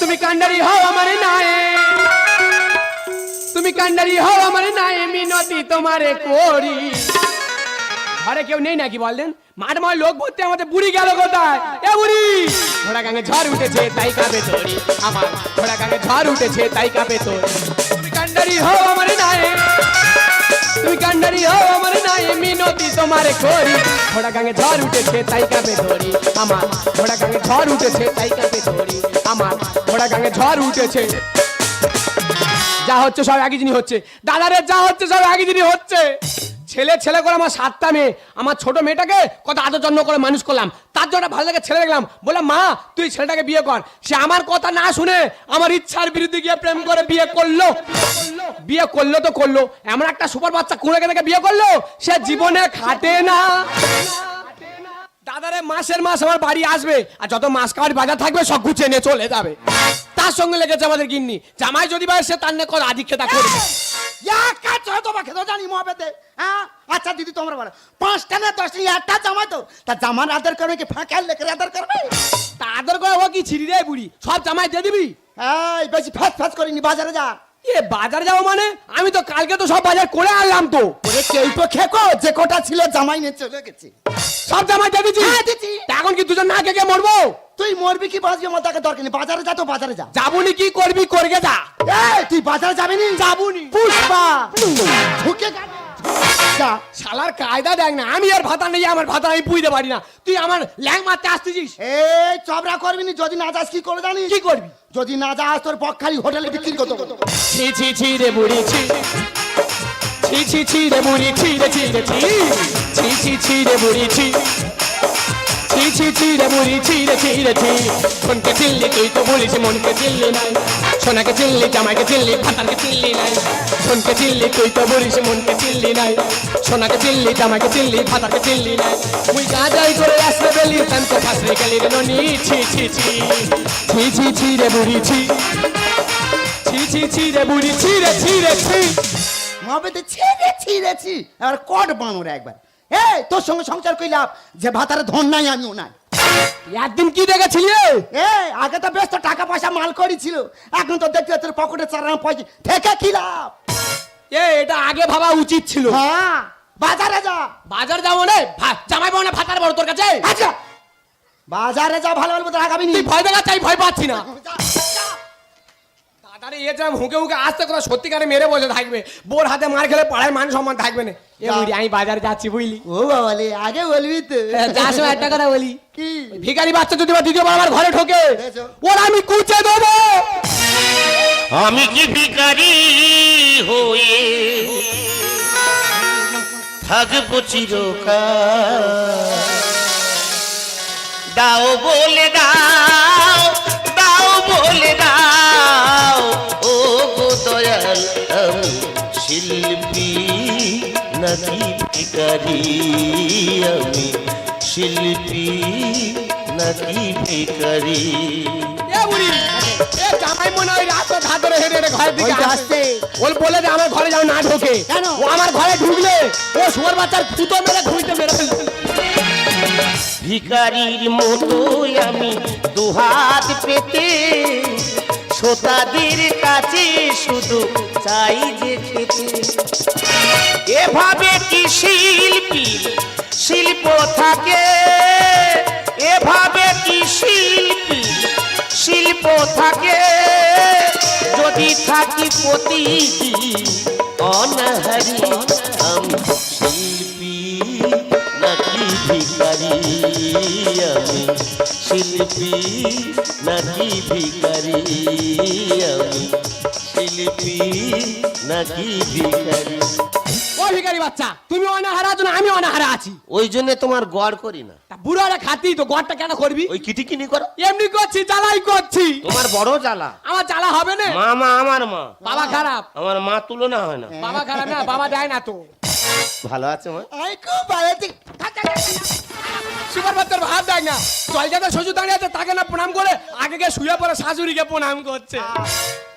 তুমি কান্ডারি হও আমার নায়ে। তুমি কান্ডারি হও আমার নায়ে, মিনতি তোমারে করি। ঘরে কেউ নেই নাকি বললেন? মাঠ মাঠ লোক ভর্তি, আমাদের বুড়ি গেল কোথায়? এ বুড়ি! ঘোড়া গাঙে ঝড় উঠেছে, তাই কাঁপে তোরি। আমার ঘোড়া গাঙে ঝড় উঠেছে, তাই কাঁপে তোর। তুমি কান্ডারি হও আমার নায়ে। তুমি কান্ডারি হও আমার নায়ে মিনতি তোমারে করি। ঘোড়া গাঙে ঝড় উঠেছে, তাই কাঁপে ধরি। আমার ঘোড়া গাঙে ঝড় উঠেছে, তাই কাঁপে ধরি। আমার ঘোড়া গাঙে ঝড় উঠেছে। যা হচ্ছে সব একই জিনিস হচ্ছে। দাদারে, যা হচ্ছে সব একই জিনিস হচ্ছে। ছেলে ছেলে করে আমার সাতটা মেয়ে। আমার ছোট মেয়েটাকে কত আদর যত্ন করে মানুষ করলাম। তার জন্য ভালো লাগে ছেলে দেখলাম। বললাম, মা, তুই ছেলেটাকে বিয়ে কর। সে আমার কথা না শুনে আমার ইচ্ছার বিরুদ্ধে গিয়ে প্রেম করে বিয়ে করল। বিয়ে করল তো করল। এমন একটা সুপার বাচ্চা কুড়ে থেকে বিয়ে করল? সে জীবনে খাটে না। দাদারে, মাসের মাস আমার বাড়ি আসবে। আর যত মাস খাওয়ার বাজার থাকবে, সব গুছিয়ে নিয়ে চলে যাবে। তার সঙ্গে লেগেছে আমাদের গিন্নি? জামাই যদি বাইরে সে তার নেই আদি খেতা করবে কাজ হয় তোমাকে তো জানি মহাবেদে। হ্যাঁ আচ্ছা দিদি তোমরা বলো। পাঁচটা না দশটা একটা জামাই তো তা জামার আদর করবে কি ফাঁকা লেখে আদর করবে? তা আদর করে ও কি ছিড়ি রে বুড়ি? সব জামাই দিয়ে দিবি? হ্যাঁ বেশি ফাঁস ফাঁস করিনি বাজারে যা। এ বাজার যাব মানে? আমি তো কালকে তো সব বাজার করে আনলাম তো। ওরে কেউ তো খেকো যে কোটা ছিল জামাই নিয়ে চলে গেছে। সব জামাই দিয়ে দিচ্ছি হ্যাঁ, দিচ্ছি। তা এখন কি দুজন না কে মরবো? তুই মরবি কি বাঁচবি আমার তাকে দরকার নেই। বাজারে যা তো বাজারে যা। যাবুনি কি করবি করগে যা। এই তুই বাজারে যাবি নি? যাবুনি। পুষ্পা। ঢুকে গা- যা শালার কায়দা দেখ না আমি আর ভাতা নেই আমার ভাতা আমি বুঝতে পারি না। তুই আমার ল্যাং মারতে আসতেছিস? এই চবরা করবি নি? যদি না যাস কি করে জানিস? কি করবি? যদি না যাস তোর পক্ষালি হোটেলে বিক্রি করতে হবে। ছি ছি ছি রে বুড়ি, ছি। ছি ছি রে বুড়ি, ছি রে ছি রে রে বুড়ি, ছি। ছি ছি ছি চিল্লি, তুই তো বলিস মনকে চিল্লি নাই। সোনাকে চিল্লি, জামাইকে চিল্লি, ভাতারকে চিল্লি নাই। মনকে চিল্লি, তুই তো মনকে চিল্লি নাই। সোনাকে চিল্লি, জামাইকে চিল্লি, ভাতারকে চিল্লি নাই। মুই গাজাই করে আসলে বেলি তানকে ফাসরে গেলি রে ননি। ছি ছি ছি। ছি ছি ছি রে বুড়ি, ছি। ছি ছি ছি রে বুড়ি ছি রে ছি রে ছি। মহাবেতে ছিঁড়ে ছিঁড়েছি এবার কট বাঁড়ো একবার। এই তোর সঙ্গে সংসার কইলাম যে ভাতারে ধন নাই আমিও নাই। একদিন কি দেখেছিলি এ আগে তো বেশ তো টাকা পয়সা মাল করেছিল এখন তো দেখতে তোর পকেটে চার পয়সা থেকে কি লাভ? এ এটা আগে ভাবা উচিত ছিল। হ্যাঁ বাজারে যা। বাজার যাব না জামাই পাবো না ভাতার বড় তোর কাছে। আচ্ছা। বাজারে যা ভালো ভালো আগামী ভয় দেখা চাই ভয় পাচ্ছি না। যা। এ যেমন হুকে হুকে আসতে কথা সত্যিকারে মেরে বসে থাকবে। বোর হাতে মার খেলে পাড়ায় মান সম্মান থাকবে না। এ বুড়ি আমি বাজারে যাচ্ছি বুঝলি। ও বাবালে আগে বলবি তো। যার সময় একটা কথা বলি। কি? ভিখারি বাচ্চা যদি দ্বিতীয়বার আমার ঘরে ঢোকে ওর আমি কুচে দেবো। আমি কি ভিখারি হয়ে থাকব চিরকাল? দাও বলে দাও। শিল্পী নাকি ভিখারি আমি। শিল্পী নাকি বুড়ি জামাই মনে হয় রাত ধরে হেঁটে হেঁটে ঘরের দিকে আসছে। ওর বলে যে আমার ঘরে যাও না ঢোকে। ও আমার ঘরে ঢুকলে ও শুয়ার বাচ্চার ফুটো মেরে ঘুমিতে মেরে ভিকারির মতোই আমি দুহাত পেতে শ্রোতাদের কাছে শুধু চাই যে এভাবে কি শিল্পী শিল্প থাকে? এভাবে কি শিল্পী শিল্প থাকে? যদি থাকি প্রতিদিন অনাহারি, আমি ভিখারি আমি শিল্পী নাকি ভিখারি আমি শিল্পী নাকি ভিখারি ও ভিখারি বাচ্চা তুমি অনাহারা আছো আমি অনাহারা আছি। ওই জন্য তোমার গড় করি না। তা বুড়োরা খাতি তো গড়টা কেন করবি? ওই কিটিকিনি করো। এমনি করছি জ্বালাই করছি। তোমার বড় জ্বালা। আমার জ্বালা হবে না? মা মা আমার মা। বাবা খারাপ। আমার মা তুলনা হয় না। বাবা খারাপ না বাবা দেয় না তো। ভালো আছে মা? আই খুব ভালো আছি। সুপার বাচ্চার ভাত দেয় না। জল যাতে শ্বশুর দাঁড়িয়ে আছে তাকে না প্রণাম করে আগে গিয়ে শুয়ে পড়ে শাশুড়িকে প্রণাম করছে।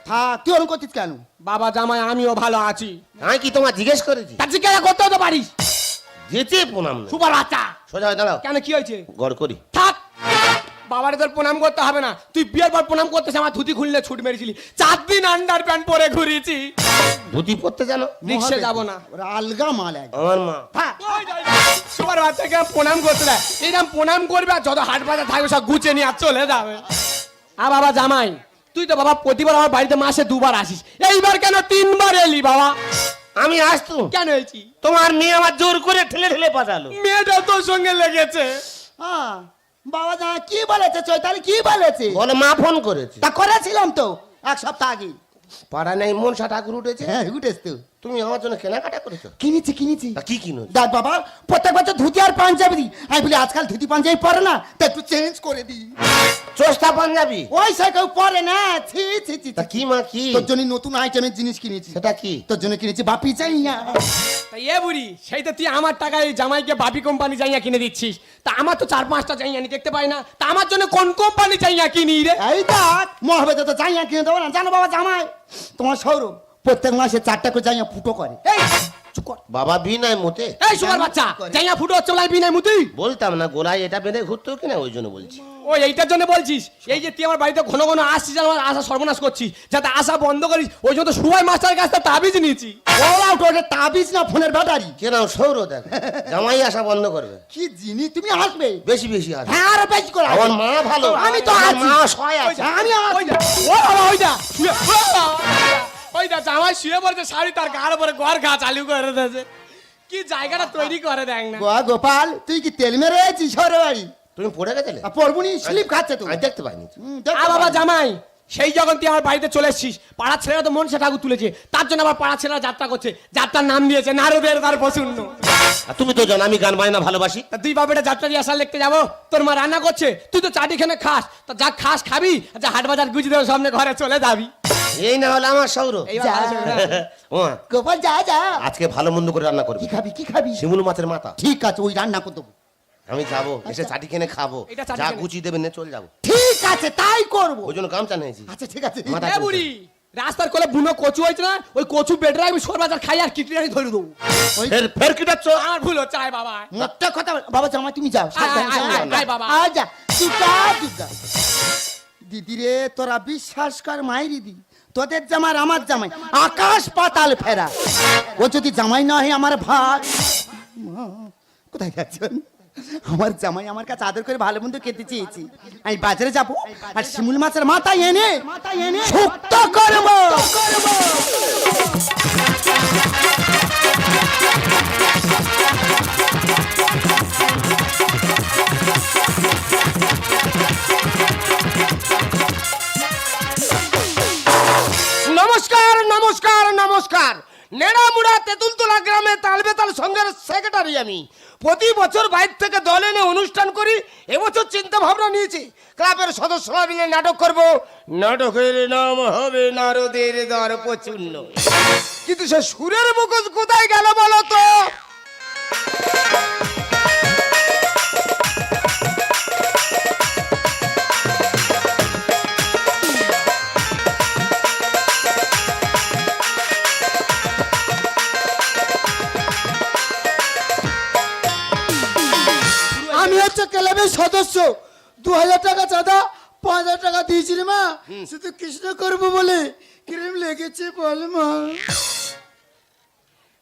হ্যাঁ তুই ওরকম করছিস কেন? বাবা জামাই আমিও ভালো আছি। আমি কি তোমার জিজ্ঞেস করেছি? তার জিজ্ঞাসা করতে হতে পারিস। যেতে প্রণাম। সুপার বাচ্চা। সোজা হয়ে দাঁড়াও। কেন কি হয়েছে? গড় করি। থাক বাবারে তোর প্রণাম করতে হবে না। তুই বিয়ের পর প্রণাম করতেছে আমার ধুতি খুললে ছুট মেরেছিলি। চার দিন আন্ডার প্যান্ট পরে ঘুরিয়েছি ধুতি পড়তে জানো? রিক্সে যাব না। ওরা আলগা মাল আমার মা। হ্যাঁ। সবার বাচ্চাকে প্রণাম করতে দেয়। এইরকম প্রণাম করবে আর যত হাট বাজার থাকবে সব গুছিয়ে নিয়ে আর চলে যাবে। আ বাবা জামাই তুই তো বাবা প্রতিবার আমার বাড়িতে মাসে দুবার আসিস। এইবার কেন তিনবার এলি বাবা? আমি আসতো। কেন হয়েছি তোমার মেয়ে আমার জোর করে ঠেলে ঠেলে পাঠালো। মেয়েটা তোর সঙ্গে লেগেছে। হ্যাঁ বাবা যা কি বলেছে চৈতালি কি বলেছে? বলে মা ফোন করেছে। তা করেছিলাম তো এক সপ্তাহ আগে পাড়া নেই মনসা ঠাকুর উঠেছে? হ্যাঁ উঠেছ তো। তুমি আমার জন্য কেনাকাটা করেছ? কিনেছি কিনেছি। তা কি কিনো? দেখ বাবা প্রত্যেক বছর ধুতি আর পাঞ্জাবি। দিই আমি বলি আজকাল ধুতি পাঞ্জাবি পরে না তা একটু চেঞ্জ করে দিই। চোস্তা পাঞ্জাবি? ওই সে কেউ পরে না। ছি ছি ছি তা কি মা কি? তোর জন্য নতুন আইটেমের জিনিস কিনেছি। সেটা কি? তোর জন্য কিনেছি বাপি চাইয়া তা এ বুড়ি সেই তো তুই আমার টাকায় জামাইকে বাপি কোম্পানি চাইয়া কিনে দিচ্ছিস। তা আমার তো চার পাঁচটা চাইয়া নি দেখতে পাই না। তা আমার জন্য কোন কোম্পানি চাইয়া কিনি রে? এই দেখ মহাবেদে তো চাইয়া কিনে দেবো না। জানো বাবা জামাই তোমার সৌরভ প্রত্যেক মাসে চারটা করে চাইয়া ফুটো করে। এই চুপ কর। বাবা বিনায় মতে। এই সুগার বাচ্চা চাইয়া ফুটো হচ্ছে বলাই বিনাই মুতি। বলতাম না গোলায় এটা বেঁধে ঘুরতো কিনা ওই জন্য বলছি। ও এইটার জন্য বলছিস? এই যে তুই আমার বাড়িতে ঘন ঘন আসছিস আর আমার আশা সর্বনাশ করছিস যাতে আশা বন্ধ করিস ওই জন্য সুভাই মাস্টার কাছ থেকে তাবিজ নিয়েছি। অল আউট ওটা তাবিজ না ফোনের ব্যাটারি। কেন সৌর দেখ জামাই আসা বন্ধ করবে। কি জিনিস তুমি আসবে? বেশি বেশি আসবে। হ্যাঁ আরও বেশি করে আমার মা ভালো। আমি তো আমার আছি। মা সয় আছে। আমি আছি। ওই যা, ও বাবা, ওই যা, শুয়ে- ও বাবা, ওই যা জামাই শুয়ে পড়ছে শাড়ি তার গাড় উপরে ঘর ঘা চালু করে দিয়েছে কি জায়গাটা তৈরি করে দেখ না। গোয়া গোপাল তুই কি তেল মেরে আছিস সরে বাড়ি তুমি পড়ে গেছিলে? পড়বুনি স্লিপ খাচ্ছে তো। আমি দেখতে পাইনি। বাবা জামাই সেই যখন তুই আমার বাড়িতে চলে এসছিস পাড়ার ছেলেরা তো মনসা ঠাকুর তুলেছে। তার জন্য আবার পাড়ার ছেলেরা যাত্রা করছে। যাত্রার নাম দিয়েছে নারদের তার প্রসন্ন। আর তুমি তো জানো আমি গান বাজনা ভালোবাসি। তা তুই বাবাটা যাত্রা দিয়ে আসার লিখতে যাব? তোর মা রান্না করছে তুই তো চাটিখানে খাস। তা যা খাস খাবি যা হাট বাজার গুজি দেবে সামনে ঘরে চলে যাবি। এই না হলে আমার সৌর যা। ও গোপাল যা যা। আজকে ভালো মন্দ করে রান্না করবি। কি খাবি কি খাবি? শিমুল মাছের মাথা। ঠিক আছে ওই রান্না করে দেবো। আমি যাব এসে চাটি কিনে খাব। এটা চাটি যা কিনে। গুচি দেবে নে চলে যাব। ঠিক আছে তাই করব। ওই জন্য গামছা নিয়েছি। আচ্ছা ঠিক আছে। মাথা এ বুড়ি রাস্তার কোলে বুনো কচু হয়েছে না? ওই কচু বেটে আমি সোর বাজার খাই আর কিটরি ধরে দেবো। ওই ফের ফের কি আমার ভুল হচ্ছে আয় বাবা মোটটা কথা বল- বাবা জামা তুমি যাও সাবধানে আয়, যাও। আয়, বাবা। আয় যা দুর্গা দুর্গা দিদি রে তোরা বিশ্বাস কর মায়ের দি। তোদের জামার আমার জামাই, আকাশ পাতাল ফেরা। ও যদি জামাই না হয় আমার ভাত কোথায় যাচ্ছেন আমার জামাই আমার কাছে আদর করে ভালো মন্দ খেতে চেয়েছি। আমি বাজারে যাব আর শিমুল মাছের মাথা এনে শুক্ত করব। নমস্কার নমস্কার নমস্কার নেড়ামুড়া তেঁতুলতলা গ্রামে তালবেতাল সংঘের সেক্রেটারি আমি। প্রতি বছর বাইর থেকে দল এনে অনুষ্ঠান করি এবছর চিন্তা ভাবনা নিয়েছি। ক্লাবের সদস্যরা মিলে নাটক করব। নাটকের নাম হবে নারদের দর প্রচুন্ন। কিন্তু সে সুরের মুখোশ কোথায় গেল বলো তো? সদস্য দু হাজার টাকা চাঁদা পাঁচ হাজার টাকা দিয়েছি রে মা। শুধু কৃষ্ণ করব বলে ক্রিম লেগেছে বল মা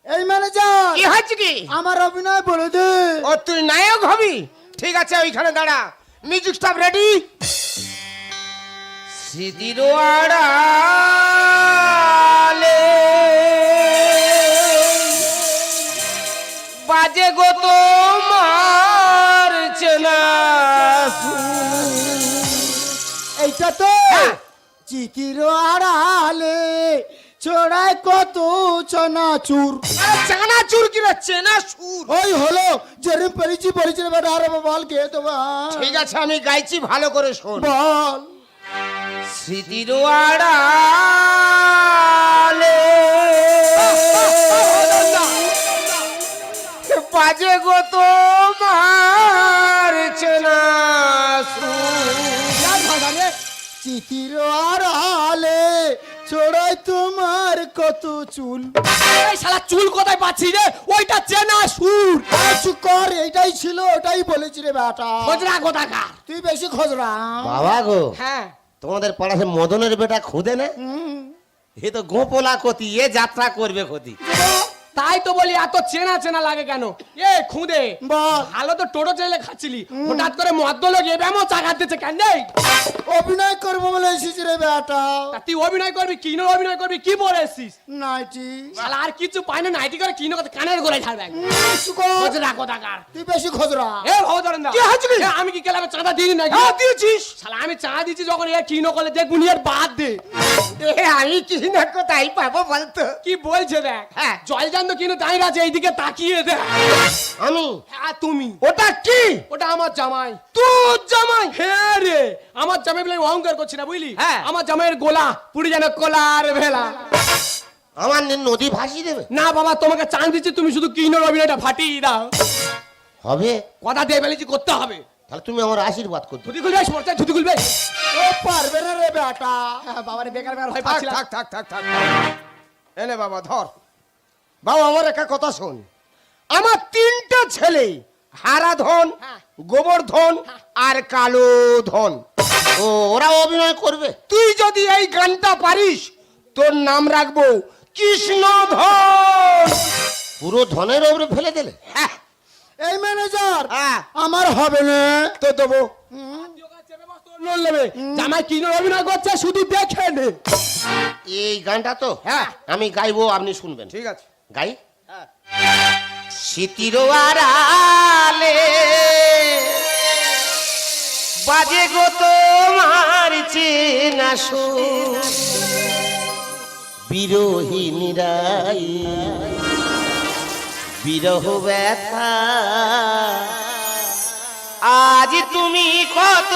এই ম্যানেজার কি হচ্ছে কি? আমার অভিনয় বলে দে। ও তুই নায়ক হবি? ঠিক আছে ওইখানে দাঁড়া। Music staff ready? আড়ালে। তো হ্যাঁ। আড়ালে ছড়ায় কত চনাচুর। চানা চুর কি রে? চেনা সুর ওই হলো যেরম পেরেছি পেরেছি রে বেটা আরে বল কে তোমার। ঠিক আছে আমি গাইছি ভালো করে শোন। বল। স্মৃতির আড়ালে বাজে গো তোমার চেনা সুর। চিতির আড়ালে চড়াই তোমার কত চুল। এই শালা চুল কোথায় পাচ্ছি রে? ওইটা চেনা সুর। আরে চুপ কর এইটাই ছিল ওটাই বলেছি রে বেটা। খোঁজরা কোথাকার? তুই বেশি খোঁজরা। বাবা গো হ্যাঁ। তোমাদের পাড়াতে মদনের বেটা খুদে না? এ তো গোপলা ক্ষতি এ যাত্রা করবে ক্ষতি। তাই তো বলি এত চেনা চেনা লাগে কেন? এ খুদে ভালো তো টোটো চাইলে খাচ্ছিলি। হঠাৎ করে মদ্য লোক এবামও চাকাত দিচ্ছে কেন অভিনয় করব বলে এসেছি রে বেটা। তুই অভিনয় করবি কি না অভিনয় করবি কি বলে এসছিস? নাইটি। শালা আর কিছু পায় না নাইটি করে কি না করে কানের গোলায় ছাড়বে। খোঁজরা কোথাকার তুই বেশি খোঁজরা। এ ভবতরণ দা কি কি? আমি কি ক্লাবে চাঁদা দিই নাকি? হ্যাঁ, দিয়েছিস। শালা আমি চাঁদা দিচ্ছি যখন এ কি না করলে দেখুন এর বাদ দে। এ আমি কি না কোথায় পাবো বলতো? কি বলছে দেখ? হ্যাঁ। জলজান্ত কিনে দাঁড়িয়ে আছে এইদিকে তাকিয়ে দেখ আমি হ্যাঁ তুমি। ওটা কি? ওটা আমার জামাই। তোর জামাই? হ্যাঁ রে আমার জামাই বলে অহংকার করছি না বুঝলি? হ্যাঁ। আমার জামাইয়ের গোলা পুরি যেন কোলার ভেলা। আমার নে নদী ভাসিয়ে দেবে? না বাবা তোমাকে চান দিচ্ছি তুমি শুধু কিনোর অভিনয়টা ফাটিয়ে দাও। হবে? কথা দিয়ে ফেলেছি করতে হবে। তাহলে তুমি আমার আশীর্বাদ করতে। ধুতি খুলবে সরকার ধুতি খুলবে। ও পারবে না রে বেটা। হ্যাঁ, বাবারে বেকার বেকার থাক পাচ্ছিলাম। থাক থাক থাক থাক। এনে বাবা ধর। বাবা আমার একটা কথা শোন। আমার তিনটা ছেলে হারা ধন হ্যাঁ। গোবর্ধন আর কালো ধন ও ওরা অভিনয় করবে। তুই যদি এই গানটা পারিস তোর নাম রাখব কৃষ্ণ ধন পুরো ধনের ওপরে ফেলে দিলে। হ্যাঁ। এই ম্যানেজার হ্যাঁ। আমার হবে না। তো দেবো। লোন নেবে। জামাই কিনোর অভিনয় করছে শুধু দেখে নে। এই গানটা তো হ্যাঁ। আমি গাইবো আপনি শুনবেন। ঠিক আছে। গাই? স্মৃতির আড়ালে বাজে গো তোমার চেনা বিরোহী বিরোহিনীরাই বিরহ ব্যথা। আজ তুমি কত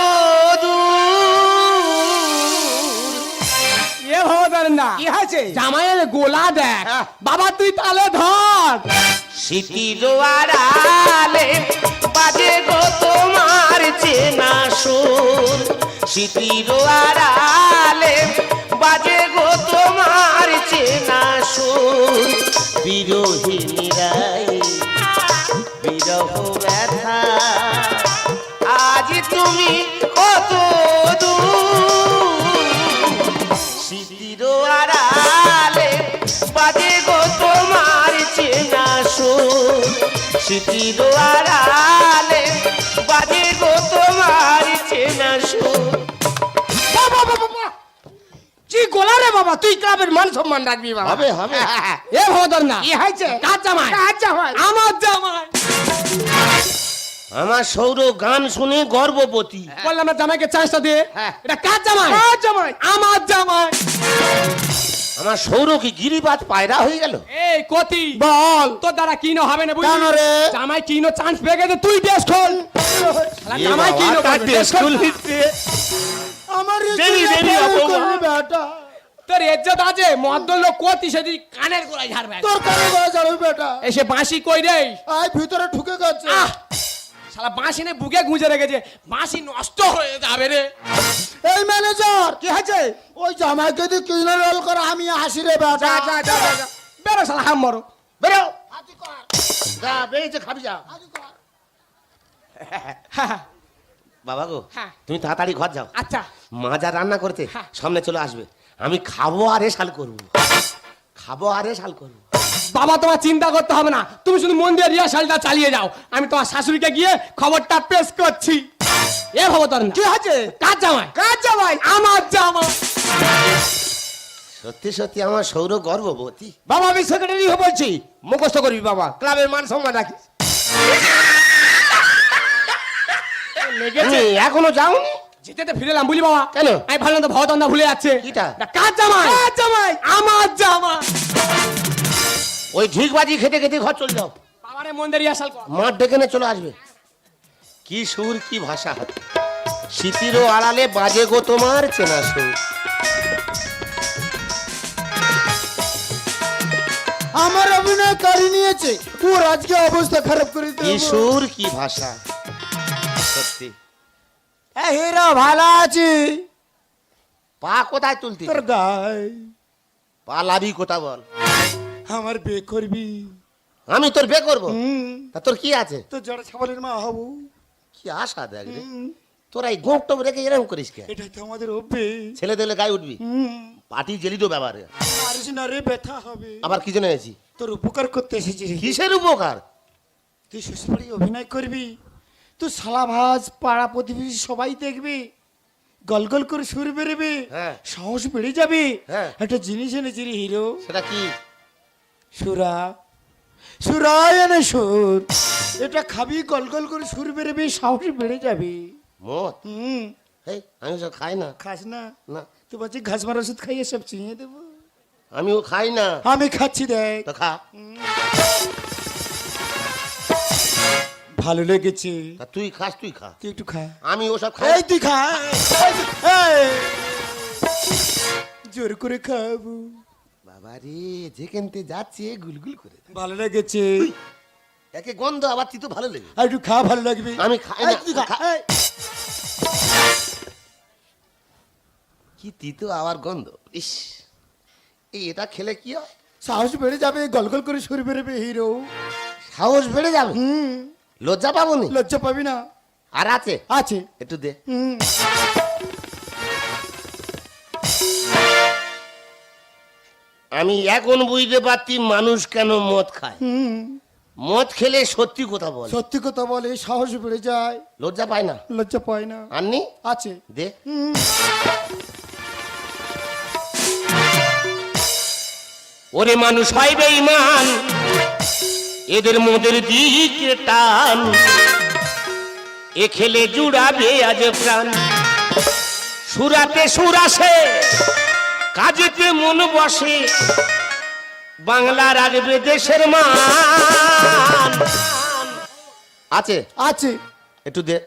দূর? এ ভবতারেন না কি হয়েছে জামাইয়ের গোলা দেখ। বাবা তুই তালে ধর। স্মৃতির আড়ালে বাজে গো তোমার চেনা সুর। স্মৃতির আড়ালে বাজে গো তোমার চেনা সুর। বিরোহিনীরাই বিরহ ব্যথা। আজ তুমি স্মৃতির আড়ালে বাজে গো তোমার চেনা সুর। বাবা বাবা বাবা কি গোলা রে বাবা তুই ক্লাবের মান সম্মান রাখবি বাবা। হবে, হবে। এ না। জামাই? জামাই? আমার জামাই। আমার সৌর গান শুনে গর্ভবতী। বললাম জামাইকে চান্সটা দে। হ্যাঁ। এটা জামাই? কার জামাই? আমার জামাই। আমার সৌর কি গিরিবাজ পায়রা হয়ে গেল। এই কতি! বল। তোর দ্বারা কিনো হবে না বুঝলি? কেন রে? জামাই কিনো চান্স পেয়ে গেছে? তুই ড্রেস খোল। জামাই কিনো dress খোল। আমার দেরি, ইজ্জত দেরি। বেটা। তোর ইজ্জত আছে? মদ্য লোক কতি সেদিন কানের গোড়ায় ঝাড়বে তোর কানে বলা যাবে বেটা। এসে বাঁশি কই রে? আয় ভিতরে ঢুকে গেছে। আহ! শালা বাঁশি নে বুকে গুঁজে রেখেছে। বাঁশি নষ্ট হয়ে যাবে রে। এই ম্যানেজার কি হয়েছে? ওই জামাইকে দিয়ে কিনে রোল করে আমি হাসি রে বেটা। বেরো শালা হাম মরো। বেরো। যা বেরিয়েছে খাবি যা। বাবা গো হ্যাঁ। তুমি তাড়াতাড়ি ঘর যাও। আচ্ছা। মা যা রান্না করতে হ্যাঁ। সামনে চলে আসবে। আমি খাব আর শাল করব। খাব আর শাল করব। বাবা তোমার চিন্তা করতে হবে না। তুমি শুধু মন দিয়ে রিহার্সালটা চালিয়ে যাও। আমি তোমার শাশুড়িকে গিয়ে খবরটা পেশ করছি। এ ভবতর কি হয়েছে? কার জামাই? কার জামাই? আমার জামাই। সত্যি সত্যি আমার সৌর গর্ভবতী। বাবা আমি সেক্রেটারি হয়ে বলছি। মুখস্থ করবি বাবা ক্লাবের মান সম্মান রাখিস। তুমি এখনও যাওনি? যেতে তো ফিরেলাম বুঝলি বাবা? কেন? আমি ভাবলাম তো ভবতন্দা ভুলে যাচ্ছে। কার জামাই? কার জামাই? আমার জামাই। ওই ঢিকবাজি খেতে খেতে ঘর চলে যাও। বাবারে মন দিয়ে রিহার্সাল কর। মাঠ ডেকে নিয়ে চলে আসবে। কি সুর কি ভাষা স্মৃতিরও আড়ালে বাজে গো তোমার চেনা সুর। আমার অভিনয় কারি নিয়েছে। ওর আজকে অবস্থা খারাপ করে কি সুর কি ভাষা। সত্যি। এ হিরো ভালো আছি। পা কোথায় তুলতি? তোর গায়ে। পা লাভি কোথা বল? আমার বিয়ে করবি। আমি তোর বে করব? তা তোর কি আছে? তোর জড়া ছাগলের মা হব। কি আশা দেখ রে। তোরা এই গোপ টোপ রেখে এরকম করিস কে? এটাই তো আমাদের অভ্যেস। ছেলে দিলে গায়ে উঠবি। পাটি জেলি তো ব্যাপারে। পারিস না রে ব্যথা হবে। আবার কি জন্য এসেছি তোর উপকার করতে এসেছি কিসের উপকার? তুই শ্বশুরবাড়ি অভিনয় করবি। তুই সালা ভাজ পাড়া প্রতিবেশী সবাই দেখবে। গল গল করে সুর বেরোবে। হ্যাঁ। সাহস বেড়ে যাবে। হ্যাঁ। একটা জিনিস এনেছি রে হিরো। সেটা কি? সুরা। সুরায় এনে সুর। এটা খাবি গল গল করে সুর বেরোবে সাহস বেড়ে যাবে। মদ হুম। আমি সব খাই না। খাস না? না। তুই বলছি ঘাস মারা ওষুধ খাইয়ে সব চিনিয়ে দেবো? আমিও খাই না। আমি খাচ্ছি দেখ। তো খা। ভালো লেগেছে। তা তুই খাস তুই খা। তুই একটু খা। আমি ওসব খাই। এই তুই খা। জোর করে খাব। বাবা রে যাচ্ছে গুলগুল করে ভালো লেগেছে। একে গন্ধ আবার তুই তো ভালো লেগে আর একটু খা ভালো লাগবে। আমি খাই না। কি তিতো আবার গন্ধ? ইস এই এটা খেলে কি হয়? সাহস বেড়ে যাবে গল গল করে সুর বেরোবে হিরো সাহস বেড়ে যাবে? হুম। লজ্জা পাবো নি? লজ্জা পাবি না। আর আছে? আছে। একটু দে। হুম। আমি এখন বুঝতে পারছি মানুষ কেন মদ খায়। মদ খেলে সত্যি কথা বল। সত্যি কথা বলে সাহস বেড়ে যায়। লজ্জা পায় না? লজ্জা পায় না। আননি? আছে। দে। ওরে মানুষ হয় বেঈমান এদের মোদের দিকে টান। এ খেলে জুড়াবে আজ প্রাণ। সুরাতে সুরাসে কাজেতে মন বসে বাংলার রাখবে দেশের মান। আছে? আছে। একটু দে।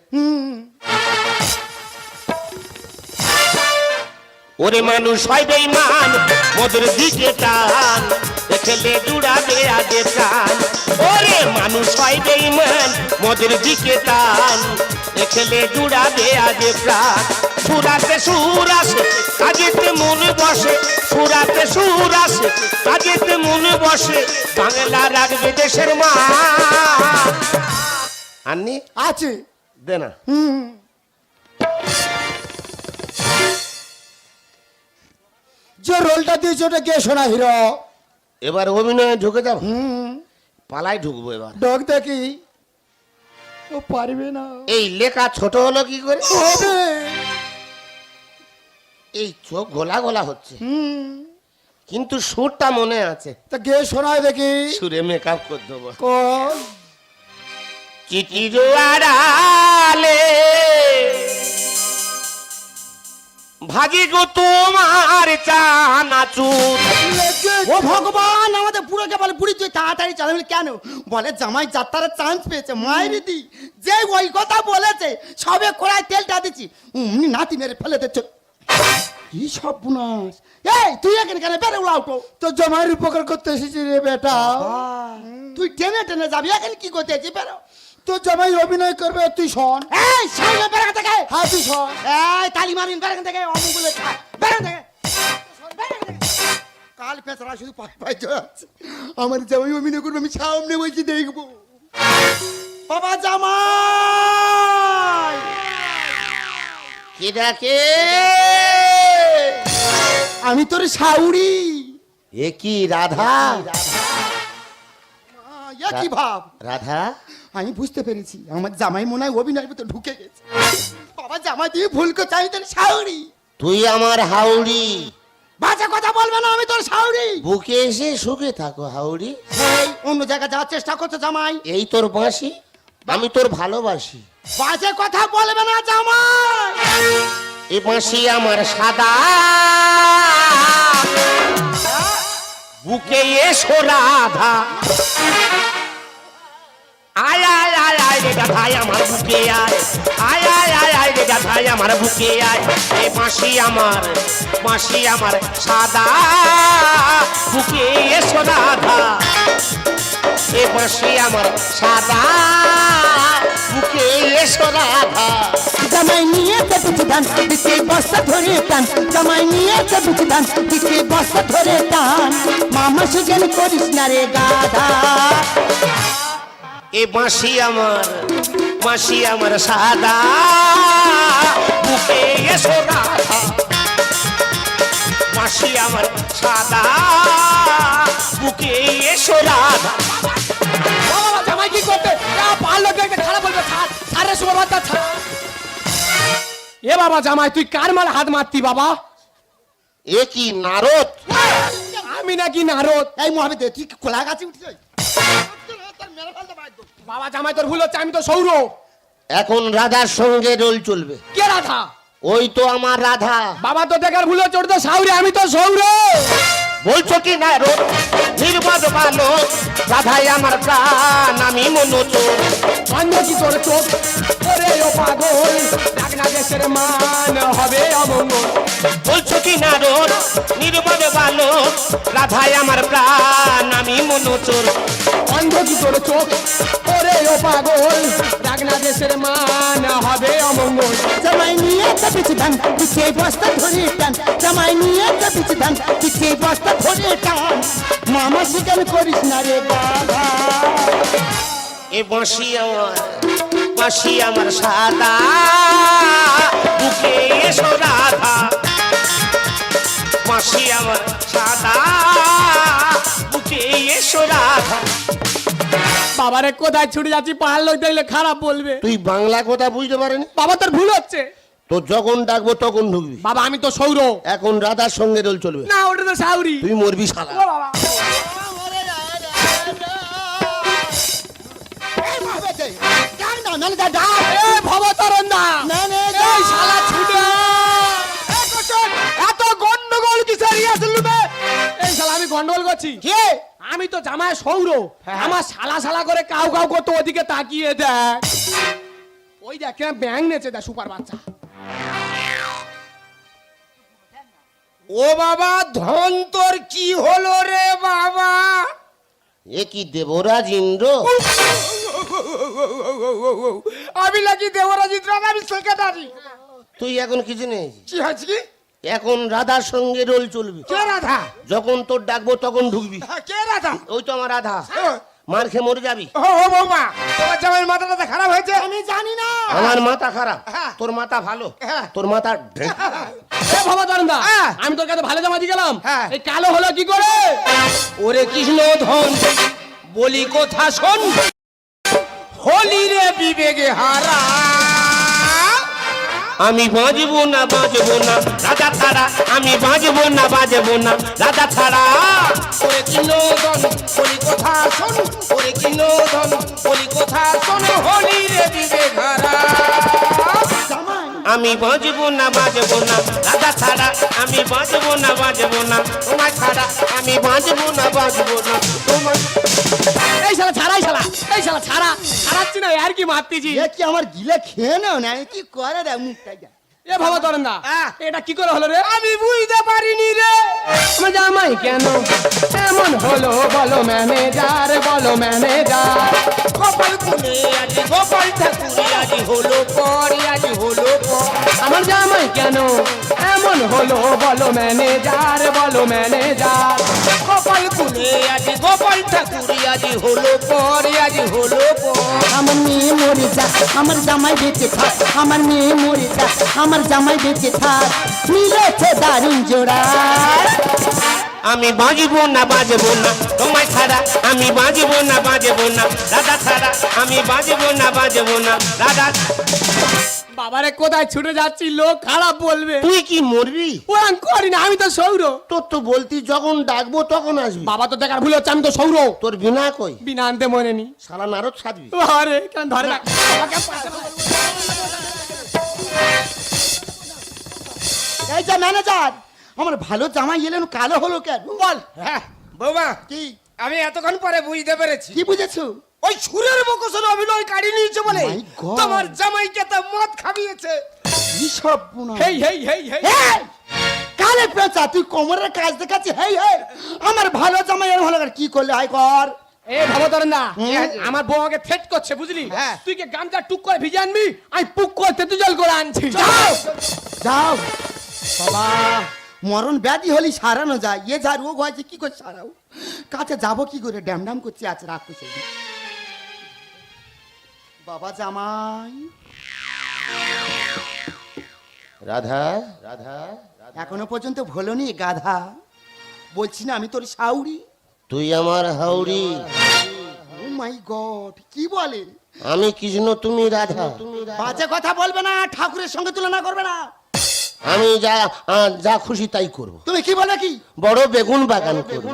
ওরে মানুষ হয় বেঈমান মোদের দিকে টান দেখলে জুড়াবে আজে প্রাণ। ওরে মানুষ হয় বেঈমান মোদের দিকে টান দেখলে জুড়াবে আজে প্রাণ। সুরাতে সুর আসে কাজেতে মন বসে। সুরাতে সুর আসে কাজেতে মন বসে। বাংলা রাখবে দেশের মা। আননি আছে। দে না। হুম। যে রোলটা দিয়েছে ওটা কে শোনা হিরো? এবার অভিনয়ে ঢুকে যাব। হুম। পালাই ঢুকবো এবার। ডগ দেখি। ও পারবে না। এই লেখা ছোট হলো কি করে? হবে। এই চোখ গোলা গোলা হচ্ছে। কিন্তু সুরটা মনে আছে। তা কে শোনায় দেখি। সুরে মেকআপ করে দেবো। কোন? চিঠির আড়ালে ভাজি গো তোমার চানাচুর ও ভগবান আমাদের বুড়োকে বলে বুড়ি তুই তাড়াতাড়ি চালাবি কেন? বলে জামাই যাত্রার চান্স পেয়েছে মায়ের দি যে ওই কথা বলেছে সবে কড়াই তেলটা দিচ্ছি। নাতি মেরে ফেলে দিচ্ছ। কি সব এই তুই এখানে কেন বেড়ে উলাউটো তো? জামাইয়ের উপকার করতে এসেছি রে বেটা। তুই টেনে টেনে যাবি এখানে কি করতে এসেছি বেরো তো জামাই অভিনয় করবে তুই শোন। এই সামনে বেরো থেকে। হ্যাঁ তুই শোন। এই তালি মারিন থেকে থেকে। কাল পেছরা শুধু পাই পাই যাচ্ছে আমার জামাই অভিনয় করবে আমি সামনে বসে দেখব। বাবা জামাই! কি ডাকে? আমি তোর সাউরি এ কি রাধা? ইয়া কি ভাব? রাধা? আমি বুঝতে পেরেছি আমার জামাই মনে হয় অভিনয়ের ভিতর ঢুকে গেছে। বাবা জামাই তুমি ভুল করছ আমি তোর সাউরি তুই আমার হাউড়ি। বাজে কথা বলবে না আমি তোর সাউরি বুকে এসে সুখে থাকো হাউড়ি। এই অন্য জায়গায় যাওয়ার চেষ্টা করছ জামাই। এই তোর বাঁশি? আমি তোর ভালোবাসি। বাজে কথা বলবে না জামাই। এ বাঁশি আমার সাদা। বুকে এসো রাধা। আমার বুকে আয়। আয় আয় আয় রে ভাই আমার বুকে আয়। এ বাঁশি আমার বাঁশি আমার সাদা। বুকে এসো রাধা। এ বাঁশি আমার সাদা। বুকে এসো রাধা। জামাই নিয়ে বিচি ধান দিতে বস্তা ধরে টান। জামাই নিয়ে বিচি ধান দিতে বস্তা ধরে টান। মামা সুজন করিস না রে গাধা। এ বাঁশি আমার বাঁশি আমার সাদা। বুকে এসো রাধা। বাঁশি আমার সাদা। বুকে এসো রাধা। ছাড় ছাড় এ বাবা জামাই তুই কার মাল হাত মারতি বাবা? এ কি নারদ? আমি নাকি নারদ। এই মহাবিদ তুই খোলা গাছে উঠছিস? বাবা জামাই তোর ভুল হচ্ছে আমি তো সৌর এখন রাধার সঙ্গে রোল চলবে। কে রাধা? ওই তো আমার রাধা। বাবা তো দেখার ভুল হচ্ছে ওটা তো সাউরে আমি তো সৌর। বলছো কি না রোদ? নির্বাদ ভালো রাধাই আমার প্রাণ আমি মনোচোর অন্য কি তোর চোখ? ওরে ও পাগল ডাকনা দেশের মান হবে অমঙ্গল। বলছো কি না রোদ? নির্বাদ ভালো রাধাই আমার প্রাণ আমি মনোচোর অন্ধ কি তোর চোখ? ওরে ও পাগল ডাকনা দেশের মান হবে অমঙ্গল। ধান দিতে বস্তা ধরে টান জামাই নিয়ে বিচি ধান দিতে বস্তা ধরে টান। মামা সুজন করিস না রে এ বাঁশি আমার বাঁশি আমার সাদা। বুকে এসো রাধা। বাঁশি আমার সাদা। বুকে এসো রাধা। বাবারে কোথায় ছুটে যাচ্ছি? পাহাড় লোক দেখলে খারাপ বলবে। তুই বাংলা কথা বুঝতে পারেনি? বাবা তোর ভুল হচ্ছে। তো যখন ডাকবো তখন ঢুকবি। বাবা আমি তো সৌর। এখন রাধার সঙ্গে রোল চলবে। না ওটা তো সাউরি। তুই মরবি কোচন, এত গন্ডগোল এই শালা আমি গন্ডগোল করছি। কে? আমি তো জামায় সৌর। হ্যাঁ। আমার শালা শালা করে কাউ কাউ করতো ওদিকে তাকিয়ে দেখ। ওই দেখ ব্যাং নেচে দেখ সুপার বাচ্চা। ও বাবা ধন তোর কি হলো রে বাবা? এ কি দেবরাজ ইন্দ্র? আমি নাকি দেবরাজিৎ রাজা আমি সেক্রেটারি। তুই এখন কিছু নেই? কি হয়েছে কি? এখন রাধার সঙ্গে রোল চলবি। কে রাধা? যখন তোর ডাকবো তখন ঢুকবি। কে রাধা? ওই তো আমার রাধা। মার খেয়ে মরে যাবি ও ও বৌমা তোমার জামাইয়ের মাথাটা খারাপ হয়েছে আমি জানি না আমার মাথা খারাপ হ্যাঁ। তোর মাথা ভালো হ্যাঁ। তোর মাথা। এ বাবা দরন্দা হ্যাঁ। আমি তোর কাছে ভালো জামা দিয়ে গেলাম হ্যাঁ। এই কালো হলো কি করে ওরে কৃষ্ণ ধন বলি কথা শোন হোলি রে বিবেকে হারা আমি বাঁচবো না বাঁচবো না রাজা ছাড়া আমি বাঁচবো না বাঁচবো না। রাজা ছাড়া। ওরে কিনোদন বলি কথা শোন ওরে কিনোদন বলি কথা শোন হোলি রে বিবেক হারা আমি বাঁচবো না বাঁচবো না। রাজা ছাড়া আমি বাঁচবো না বাঁচবো না। তোমার ছাড়া আমি বাঁচবো না বাঁচবো না। তোমার এই শালা ছাড়াই শালা এই শালা ছাড়া। ছাড়াচ্ছি না আর কি মারতেছি? এ কি আমার গিলে খেয়ে নাও না? কি করে রে মুখটা এ বাবা দরন্দা আহ। এটা কি করে হলো রে? আমি বুঝতে পারিনি রে। আমার জামাই কেন? এমন হলো বলো ম্যানেজার বলো ম্যানেজার। গোপাল আজি গোপাল ঠাকুরে আজি হলো পরে আজি হলো আমার জামাই কেন? এমন হলো বলো ম্যানেজার বলো ম্যানেজার। গোপাল কুলে আজি গোপাল ঠাকুরে আজি হলো পরে আজি হলো পর। আমার মেয়ে মরে যা আমার জামাই বেঁচে থাক। আমার মেয়ে মরে যা আমার জামাই বেঁচে থাক। মিলেছে দারুণ জোড়া। আমি বাঁচবো না বাঁচবো না তোমায় ছাড়া আমি বাঁচবো না বাঁচবো না। দাদা ছাড়া আমি বাঁচবো না বাঁচবো না। দাদা বাবারে কোথায় ছুটে যাচ্ছি লোক খারাপ বলবে। তুই কি মরবি? ওরম করি না আমি তো সৌর। তোর তো বলতি যখন ডাকবো তখন আসবি। বাবা তো দেখার ভুল হচ্ছে আমি তো সৌর। তোর বিনা কই? বিনা আনতে মনে নি। সালা নারদ সাজবি আরে কেন ধরে রাখ। এই যে ম্যানেজার আমার ভালো জামাই এলেন কালো হলো কেন? বল। হ্যাঁ বৌমা কি? আমি এতক্ষণ পরে বুঝতে পেরেছি। কি বুঝেছ? ওই সুরের বকসের অভিনয় কাড়ি নিয়েছে বলে তোমার জামাইকে তো মদ খাবিয়েছে। সব হেই হেই হেই হেই। কালে পেঁচা তুই কোমরের কাজ দেখাচ্ছি হেই হেই! আমার ভালো জামাই এর ভালো কি করলে? হাই কর। এ হুম? আমার বউ আমাকে থ্রেট করছে বুঝলি? হ্যাঁ। তুই কি গামছা টুক করে ভিজে আনবি? আমি পুক করে তেতু জল করে আনছি। যাও! যাও! বাবা মরণ ব্যাধি হলি সারানো যায়। এ যা রোগ হয়েছে কি করে সারাও? কাছে যাব কি করে? ড্যাম ড্যাম করছে আছে রাখো বাবা জামাই। রাধা রাধা। এখনও পর্যন্ত ভোলনি গাধা। বলছি না আমি তোর সাউরি তুই আমার হাউরি ও মাই গড কি বলে? আমি কৃষ্ণ তুমি রাধা? তুমি বাজে কথা বলবে না ঠাকুরের সঙ্গে তুলনা করবে না। আমি যা যা খুশি তাই করব। তুমি কি বলে কি? বড় বেগুন বাগান করব।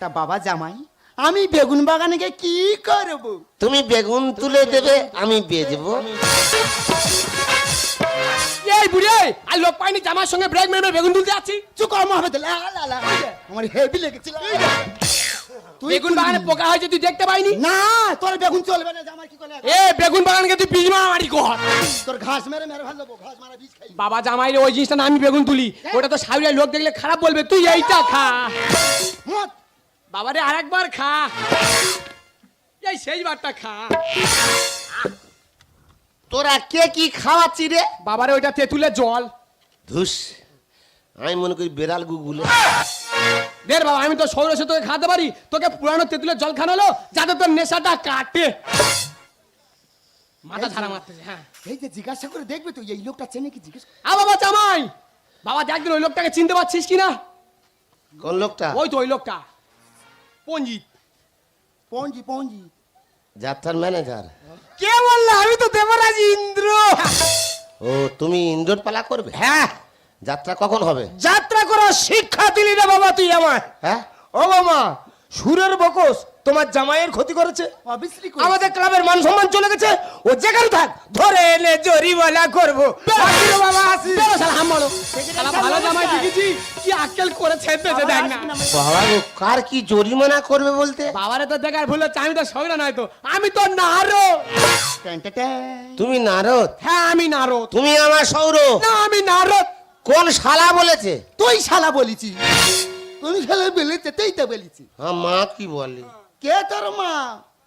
তা বাবা জামাই আমি বেগুন বাগানে গিয়ে কি করব? তুমি বেগুন তুলে দেবে আমি বেচবো এই বুড়ি আর লোক পাইনি জামার সঙ্গে ব্রেক মেরে বেগুন তুলতে যাচ্ছি। চুপ কর লা লা আমার হেভি লেগেছে তুই বেগুন বাগানে পোকা হয়েছে তুই দেখতে পাইনি? না তোর বেগুন চলবে না জামাই কি করে? এ বেগুন বাগানকে তুই বীজ মারামারি কর। তোর ঘাস মেরে মেরে ভালো ঘাস মারা বীজ খাই। বাবা জামাই রে ওই জিনিসটা না আমি বেগুন তুলি। ওটা তো সাউরিয়া লোক দেখলে খারাপ বলবে তুই এইটা খা। মত বাবারে আরেকবার খা। এই সেই বারটা খা। তোরা কে কি খাওয়াচ্ছি রে? বাবারে ওইটা তেঁতুলের জল। ধুস আমি মনে করি বেড়াল গুগুলে। দের বাবা আমি তো সৌরসে তোকে খাতে পারি। তোকে পুরানো তেঁতুলের জল খানালো যাতে তোর নেশাটা কাটে। মাথা ঝাড়া মারতেছে হ্যাঁ। এই যে জিজ্ঞাসা করে দেখবে তুই এই লোকটা চেনে কি জিজ্ঞেস আ বাবা জামাই বাবা দেখ দিন ওই লোকটাকে চিনতে পারছিস কিনা? কোন লোকটা? ওই তো ওই লোকটা। পঞ্জিত। পঞ্জি পঞ্জি। যাত্রার ম্যানেজার কে বললে? আমি তো দেবরাজ ইন্দ্র। ও তুমি ইন্দ্রর পালা করবে? হ্যাঁ। যাত্রা কখন হবে? যাত্রা করার শিক্ষা দিলি না বাবা তুই আমায়। হ্যাঁ? ও মামা সুরের বকস। তোমার জামাইয়ের ক্ষতি করেছে। অবভিয়াসলি আমাদের ক্লাবের মান সম্মান চলে গেছে। ও যেখানে থাক ধরে এনে জরিমানা করব। বাবা আসি। শালা ভালো জামাই দেখেছি কি আক্কেল করে ছেড়েছে দেখ না। বাবা গো, কার কি জরিমানা করবে বলতে? বাবারে তো দেখার ভুল হচ্ছে আমি তো সৌরা নয় তো আমি তো নারো তুমি নারদ? হ্যাঁ আমি নারো তুমি আমার সৌর? না আমি নারো কোন শালা বলেছে? তুই শালা বলেছি তুমি শালা বলেছে তুই তো বলেছি হ্যাঁ মা কি বলে? কে তোর মা?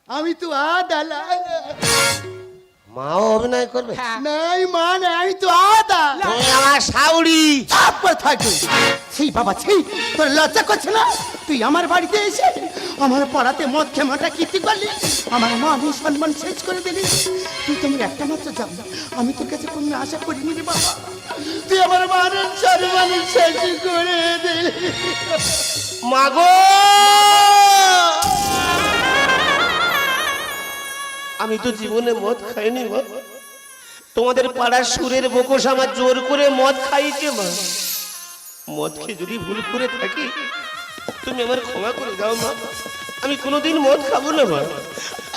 আমি তো আদালা মাও অভিনয় করবে? হ্যাঁ। নাই মা নাই আমি তো আদা। তুমি আমার সাউরি তারপর থাকবে। সেই বাবা সেই তোর লজ্জা করছে না? তুই আমার বাড়িতে এসে আমার পাড়াতে মদ খেমাটা কীর্তি করলি আমার মান সম্মান শেষ করে দিলি। তুই তুমি একটা মাত্র যাও আমি তোর কাছে কোনো আশা করিনি রে বাবা। তুই আমার মান সম্মান শেষ করে দিলি। মাগো! আমি তো জীবনে মদ খাইনি মা তোমাদের পাড়ার সুরের বকস আমার জোর করে মদ খাইছে, মা। মদ খেয়ে যদি ভুল করে থাকি, তুমি আমার ক্ষমা করে দাও, মা। আমি কোনোদিন মদ খাব না, মা।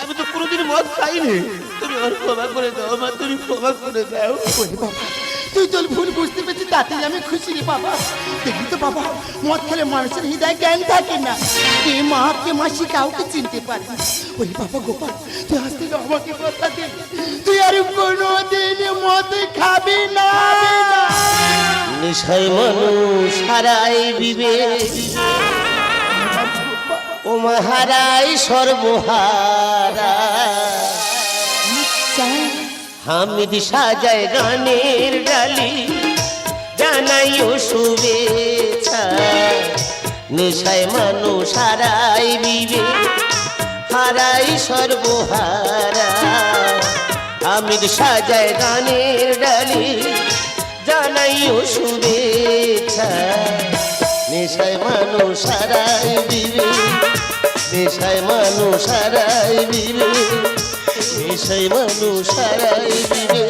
আমি তো কোনোদিন মদ খাইনি। তুমি আমার ক্ষমা করে দাও, মা। তুমি ক্ষমা করে দাও। তুই তোর ভুল বুঝতে পেরেছিস, তাতেই আমি খুশি রে বাবা। দেখি তো বাবা, মদ খেলে মানুষের হৃদয় জ্ঞান থাকে না। কে মা কে মাসি কাউকে চিনতে পারে ওরে বাবা গোপাল, তুই আজ থেকে আমাকে কথা দে। তুই আর কোনো দিন মদ খাবি না। নিশাই মানুষ হারাই বিবেক। ও মহারাই সর্বহারা। হামিদ সাজায় গানের ডালি, জানাই ও শুভেচ্ছা। নেশায় মানুষ হারাই বিবে হারাই সর্বহারা। হামিদ সাজায় গানের ডালি জানাই ও শুভেচ্ছা। নেশায় মানুষ হারাই বিবে নেশায় মানুষ হারাই বিবে নেশায় মানুষ হারাই বিবে